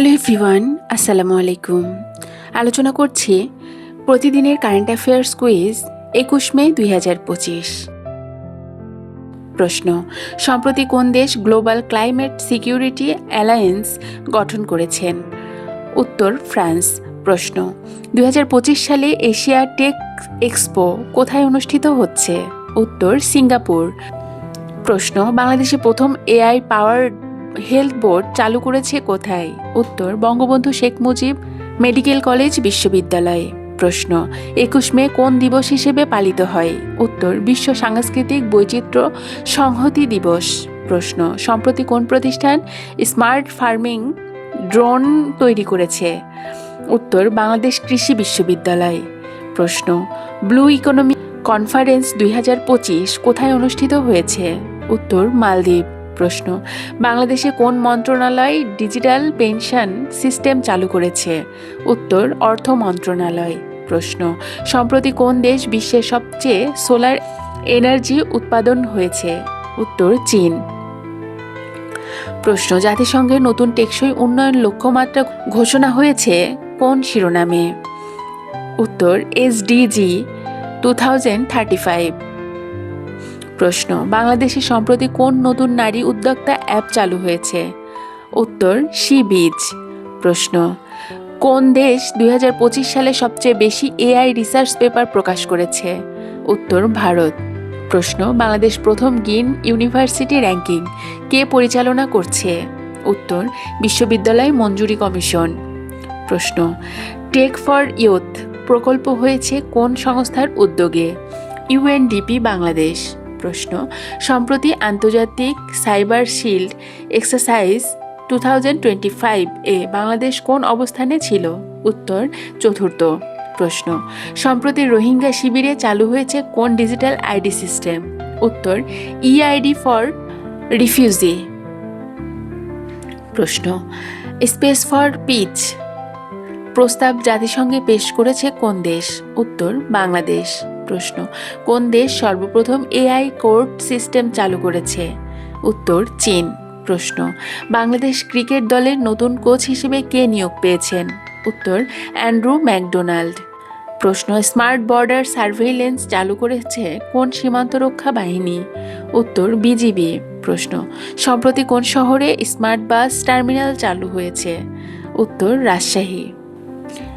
Hello everyone, আসসালামু আলাইকুম। আলোচনা করছি প্রতিদিনের কারেন্ট অ্যাফেয়ার্স কুইজ একুশ মে দুই হাজার পঁচিশ। প্রশ্ন, সম্প্রতি কোন দেশ গ্লোবাল ক্লাইমেট সিকিউরিটি অ্যালায়েন্স গঠন করেছেন? উত্তর, ফ্রান্স। প্রশ্ন, দুই হাজার পঁচিশ সালে এশিয়া টেক এক্সপো কোথায় অনুষ্ঠিত হচ্ছে? উত্তর, সিঙ্গাপুর। প্রশ্ন, বাংলাদেশে প্রথম এআই পাওয়ার হেলথ বোর্ড চালু করেছে কোথায়? উত্তর, বঙ্গবন্ধু শেখ মুজিব মেডিকেল কলেজ বিশ্ববিদ্যালয়ে। প্রশ্ন, একুশ মে কোন দিবস হিসেবে পালিত হয়? উত্তর, বিশ্ব সাংস্কৃতিক বৈচিত্র্য সংহতি দিবস। প্রশ্ন, সম্প্রতি কোন প্রতিষ্ঠান স্মার্ট ফার্মিং ড্রোন তৈরি করেছে? উত্তর, বাংলাদেশ কৃষি বিশ্ববিদ্যালয়। প্রশ্ন, ব্লু ইকোনমি কনফারেন্স দুই হাজার পঁচিশ কোথায় অনুষ্ঠিত হয়েছে? উত্তর, মালদ্বীপ। প্রশ্ন, বাংলাদেশে কোন মন্ত্রণালয় ডিজিটাল পেনশন সিস্টেম চালু করেছে? উত্তর, অর্থ মন্ত্রণালয়। প্রশ্ন, সম্প্রতি কোন দেশ বিশ্বের সবচেয়ে সোলার এনার্জি উৎপাদন হয়েছে? উত্তর, চীন। প্রশ্ন জাতিসংঘের নতুন টেকসই উন্নয়ন লক্ষ্যমাত্রা ঘোষণা হয়েছে কোন শিরোনামে? উত্তর, SDG, two thousand thirty five. প্রশ্ন, বাংলাদেশে সম্প্রতি কোন নতুন নারী উদ্যোক্তা অ্যাপ চালু হয়েছে? উত্তর, সি বীজ। প্রশ্ন, কোন দেশ দু হাজার পঁচিশ সালে সবচেয়ে বেশি এআই রিসার্চ পেপার প্রকাশ করেছে? উত্তর, ভারত। প্রশ্ন, বাংলাদেশ প্রথম গিন ইউনিভার্সিটি র্যাঙ্কিং কে পরিচালনা করছে? উত্তর, বিশ্ববিদ্যালয় মঞ্জুরি কমিশন। প্রশ্ন, টেক ফর ইউথ প্রকল্প হয়েছে কোন সংস্থার উদ্যোগে? ইউএনডিপি, বাংলাদেশ। প্রশ্ন। সম্প্রতি আন্তর্জাতিক cyber shield exercise two A Bangladesh কোন অবস্থানে ছিল? উত্তর, চতুর্থ প্রশ্ন। সম্প্রতি রোহিঙ্গা শিবিরে চালু হয়েছে কোন ডিজিটাল আইডি সিস্টেম? উত্তর ইআইডি ফর রিফিউজি। প্রশ্ন, স্পেস ফর পিচ। প্রস্তাব জাতিসংঘে পেশ করেছে কোন দেশ? উত্তর, বাংলাদেশ। প্রশ্ন, কোন দেশ সর্বপ্রথম এআই কোর্ট সিস্টেম চালু করেছে? উত্তর, চীন। প্রশ্ন, বাংলাদেশ ক্রিকেট দলের নতুন কোচ হিসেবে কে নিয়োগ পেয়েছেন? উত্তর, অ্যান্ড্রু ম্যাকডোনাল্ড। প্রশ্ন, স্মার্ট বর্ডার সার্ভেইলেন্স চালু করেছে কোন সীমান্ত রক্ষা বাহিনী? উত্তর, বিজিবি। প্রশ্ন, সম্প্রতি কোন শহরে স্মার্ট বাস টার্মিনাল চালু হয়েছে? উত্তর, রাজশাহী।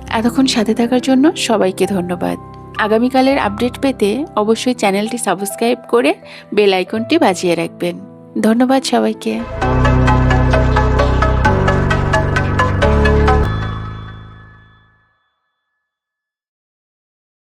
এতক্ষণ সাথে থাকার জন্য সবাইকে ধন্যবাদ। আগামীকালের আপডেট পেতে অবশ্যই চ্যানেলটি সাবস্ক্রাইব করে বেল আইকনটি বাজিয়ে রাখবেন। ধন্যবাদ সবাইকে।